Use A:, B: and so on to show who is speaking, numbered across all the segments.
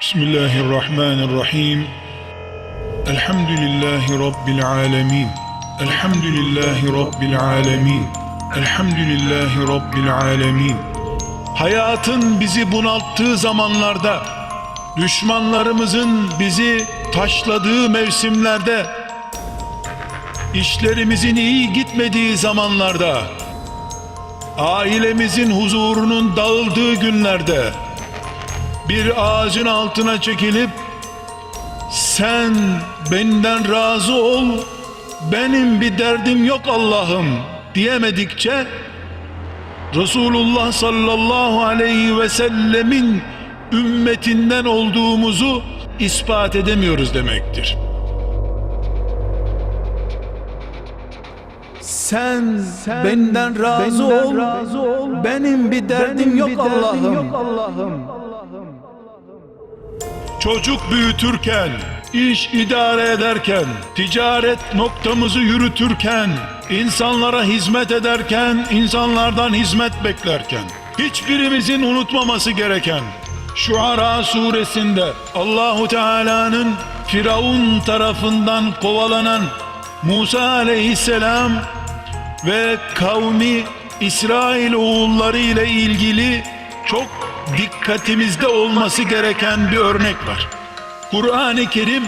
A: Bismillahirrahmanirrahim. Elhamdülillahi Rabbil alemin. Elhamdülillahi Rabbil alemin. Elhamdülillahi Rabbil alemin. Hayatın bizi bunalttığı zamanlarda, düşmanlarımızın bizi taşladığı mevsimlerde, işlerimizin iyi gitmediği zamanlarda, ailemizin huzurunun dağıldığı günlerde, bir ağacın altına çekilip sen benden razı ol benim bir derdim yok Allah'ım diyemedikçe Resulullah sallallahu aleyhi ve sellemin ümmetinden olduğumuzu ispat edemiyoruz demektir.
B: Sen, benden razı, ol, Benim bir derdim yok Allah'ım.
A: Çocuk büyütürken, iş idare ederken, ticaret noktamızı yürütürken, insanlara hizmet ederken, insanlardan hizmet beklerken, hiçbirimizin unutmaması gereken Şuara suresinde Allahu Teala'nın Firavun tarafından kovalanan Musa aleyhisselam ve kavmi İsrail oğulları ile ilgili çok dikkatimizde olması gereken bir örnek var. Kur'an-ı Kerim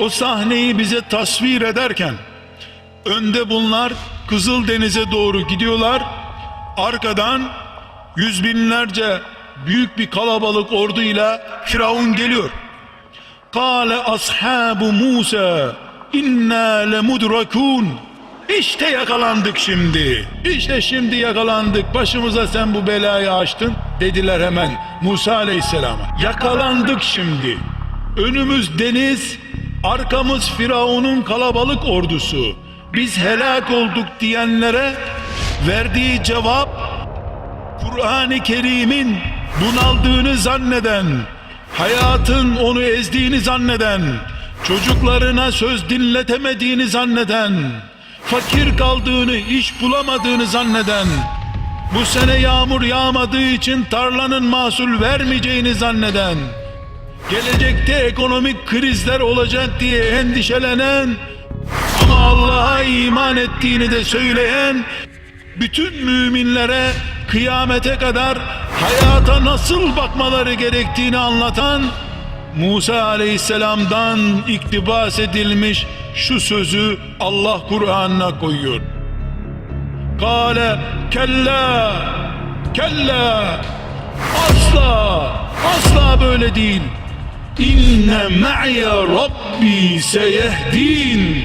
A: o sahneyi bize tasvir ederken önde bunlar Kızıldeniz'e doğru gidiyorlar. Arkadan yüz binlerce büyük bir kalabalık orduyla Firavun geliyor. Kale ashabu Musa inna lemudrakun İşte yakalandık şimdi. İşte şimdi yakalandık. Başımıza sen bu belayı açtın dediler hemen Musa Aleyhisselam'a. Yakalandık şimdi. Önümüz deniz, arkamız Firavun'un kalabalık ordusu. Biz helak olduk diyenlere verdiği cevap Kur'an-ı Kerim'in bunaldığını zanneden, hayatın onu ezdiğini zanneden, çocuklarına söz dinletemediğini zanneden, fakir kaldığını, iş bulamadığını zanneden, bu sene yağmur yağmadığı için tarlanın mahsul vermeyeceğini zanneden, gelecekte ekonomik krizler olacak diye endişelenen ama Allah'a iman ettiğini de söyleyen bütün müminlere kıyamete kadar hayata nasıl bakmaları gerektiğini anlatan Musa aleyhisselamdan iktibas edilmiş şu sözü Allah Kur'an'ına koyuyor. Kale kella kella asla asla böyle değil. İnne me'ye Rabbi seyehdin.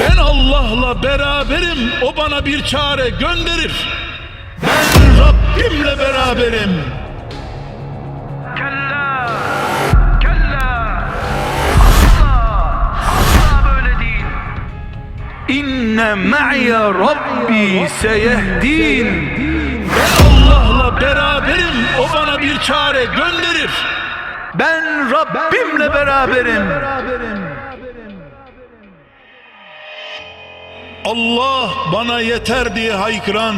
A: Ben Allah'la beraberim. O bana bir çare gönderir.
B: İnne me'ye Rabbi seyehdin.
A: Ben Allah'la beraberim. O bana bir çare gönderir.
B: Ben Rabbimle beraberim.
A: Allah bana yeter diye haykıran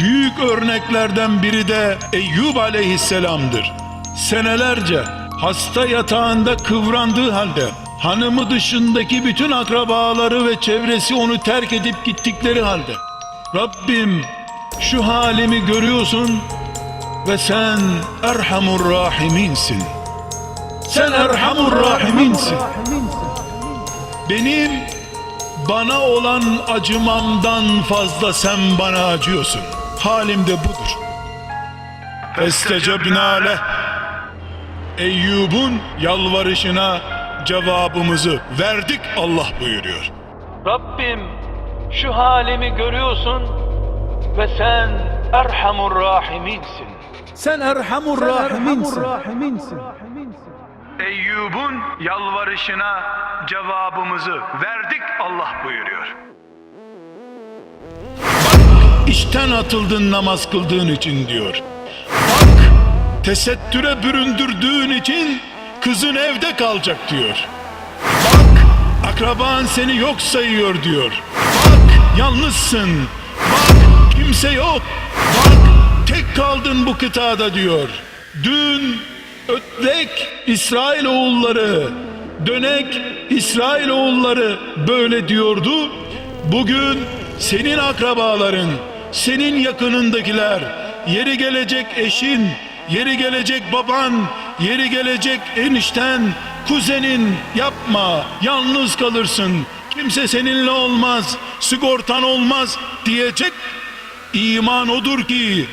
A: büyük örneklerden biri de Eyyub aleyhisselamdır. Senelerce hasta yatağında kıvrandığı halde hanımı dışındaki bütün akrabaları ve çevresi onu terk edip gittikleri halde Rabbim şu halimi görüyorsun ve sen Erhamur Rahiminsin. Sen Erhamur Rahiminsin. Benim bana olan acımamdan fazla sen bana acıyorsun. Halim de budur. Estecebna leh. Eyyub'un yalvarışına cevabımızı verdik Allah buyuruyor.
C: Rabbim şu halimi görüyorsun ve sen Erhamur Rahiminsin.
B: Sen Erhamur Rahiminsin.
A: Eyyub'un yalvarışına cevabımızı verdik Allah buyuruyor. Bak işten atıldın namaz kıldığın için diyor. Bak tesettüre büründürdüğün için kızın evde kalacak diyor. Bak akraban seni yok sayıyor diyor. Bak yalnızsın. Bak kimse yok. Bak tek kaldın bu kıtada diyor. Dün ötlek İsrail oğulları, dönek İsrail oğulları böyle diyordu. Bugün senin akrabaların, senin yakınındakiler, yeri gelecek eşin, yeri gelecek baban, yeri gelecek enişten, kuzenin yapma, yalnız kalırsın. Kimse seninle olmaz, sigortan olmaz diyecek İman odur ki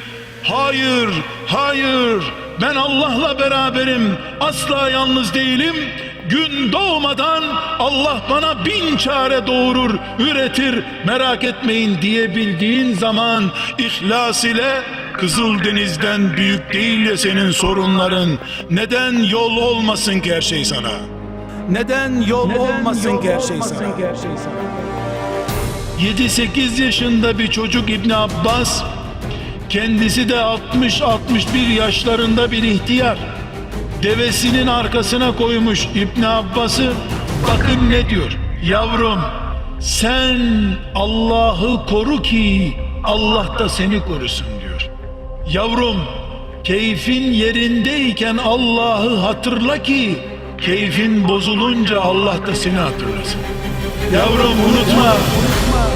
A: hayır, hayır ben Allah'la beraberim asla yalnız değilim. Gün doğmadan Allah bana bin çare doğurur, üretir merak etmeyin diyebildiğin zaman ihlas ile Kızıldeniz'den büyük değil ya senin sorunların. Neden yol olmasın ki her şey sana?
B: Neden yol olmasın ki her şey sana?
A: 7-8 yaşında bir çocuk İbn Abbas kendisi de 60-61 yaşlarında bir ihtiyar devesinin arkasına koymuş İbn Abbas'ı bakın ne diyor yavrum sen Allah'ı koru ki Allah da seni korusun diyor yavrum keyfin yerindeyken Allah'ı hatırla ki keyfin bozulunca Allah da seni hatırlasın Yavrum unutma.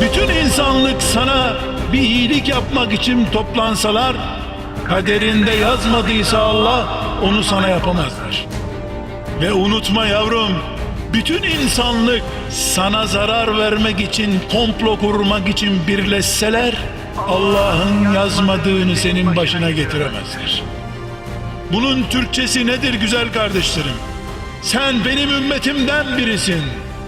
A: Bütün insanlık sana bir iyilik yapmak için toplansalar kaderinde yazmadıysa Allah onu sana yapamazlar. Ve unutma yavrum bütün insanlık sana zarar vermek için komplo kurmak için birleşseler Allah'ın yazmadığını senin başına getiremezler. Bunun Türkçesi nedir güzel kardeşlerim? Sen benim ümmetimden birisin.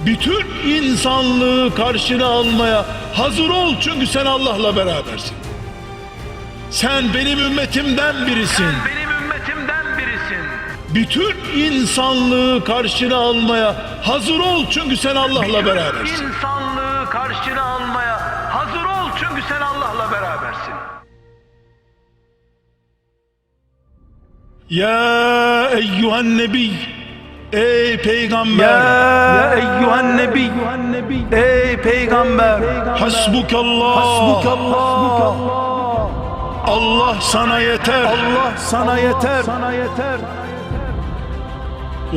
A: Bütün insanlığı karşına almaya hazır ol çünkü sen Allah'la berabersin. Sen benim ümmetimden birisin.
D: Benim ümmetimden birisin.
A: Bütün insanlığı karşına almaya hazır ol çünkü sen Allah'la berabersin.
D: İnsanlığı karşına almaya hazır ol çünkü sen Allah'la berabersin.
A: Ya eyyühen nebi Ey peygamber
B: Ya eyyühen nebi Ey peygamber
A: Hasbukallah
B: Hasbukallah
A: Allah sana yeter
B: Allah sana yeter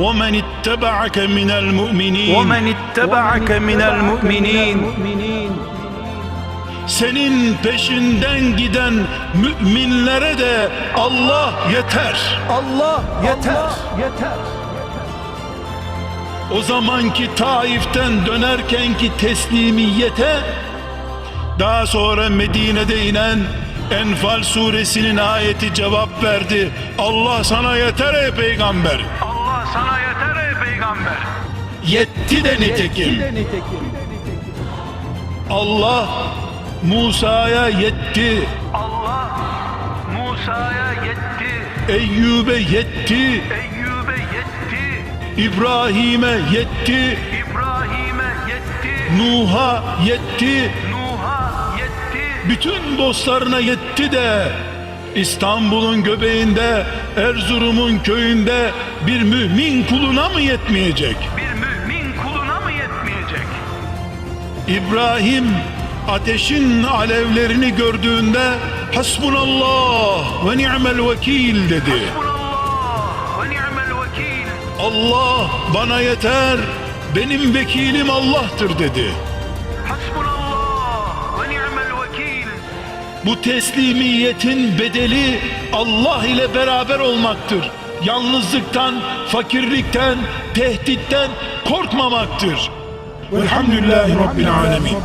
A: ومن اتبعك من المؤمنين
B: ومن اتبعك من المؤمنين
A: senin peşinden giden müminlere de Allah yeter.
B: Allah yeter
A: O zamanki Taif'ten dönerkenki teslimiyete daha sonra Medine'de inen Enfal suresinin ayeti cevap verdi. Allah sana yeter ey peygamber.
D: Allah sana yeter ey peygamber.
A: Yetti de nitekim. Allah Musa'ya yetti.
D: Allah Musa'ya yetti.
A: Eyyub'e yetti.
D: Eyyub'e yetti.
A: İbrahim'e yetti.
D: İbrahim'e yetti.
A: Nuh'a yetti.
D: Nuh'a yetti.
A: Bütün dostlarına yetti de İstanbul'un göbeğinde, Erzurum'un köyünde bir mümin kuluna mı yetmeyecek?
D: Bir mümin kuluna mı yetmeyecek?
A: İbrahim ateşin alevlerini gördüğünde Hasbunallah ve ni'mel vekil dedi. Allah bana yeter, benim vekilim Allah'tır dedi. Bu teslimiyetin bedeli Allah ile beraber olmaktır. Yalnızlıktan, fakirlikten, tehditten korkmamaktır. Velhamdülillahi Rabbil Alemin.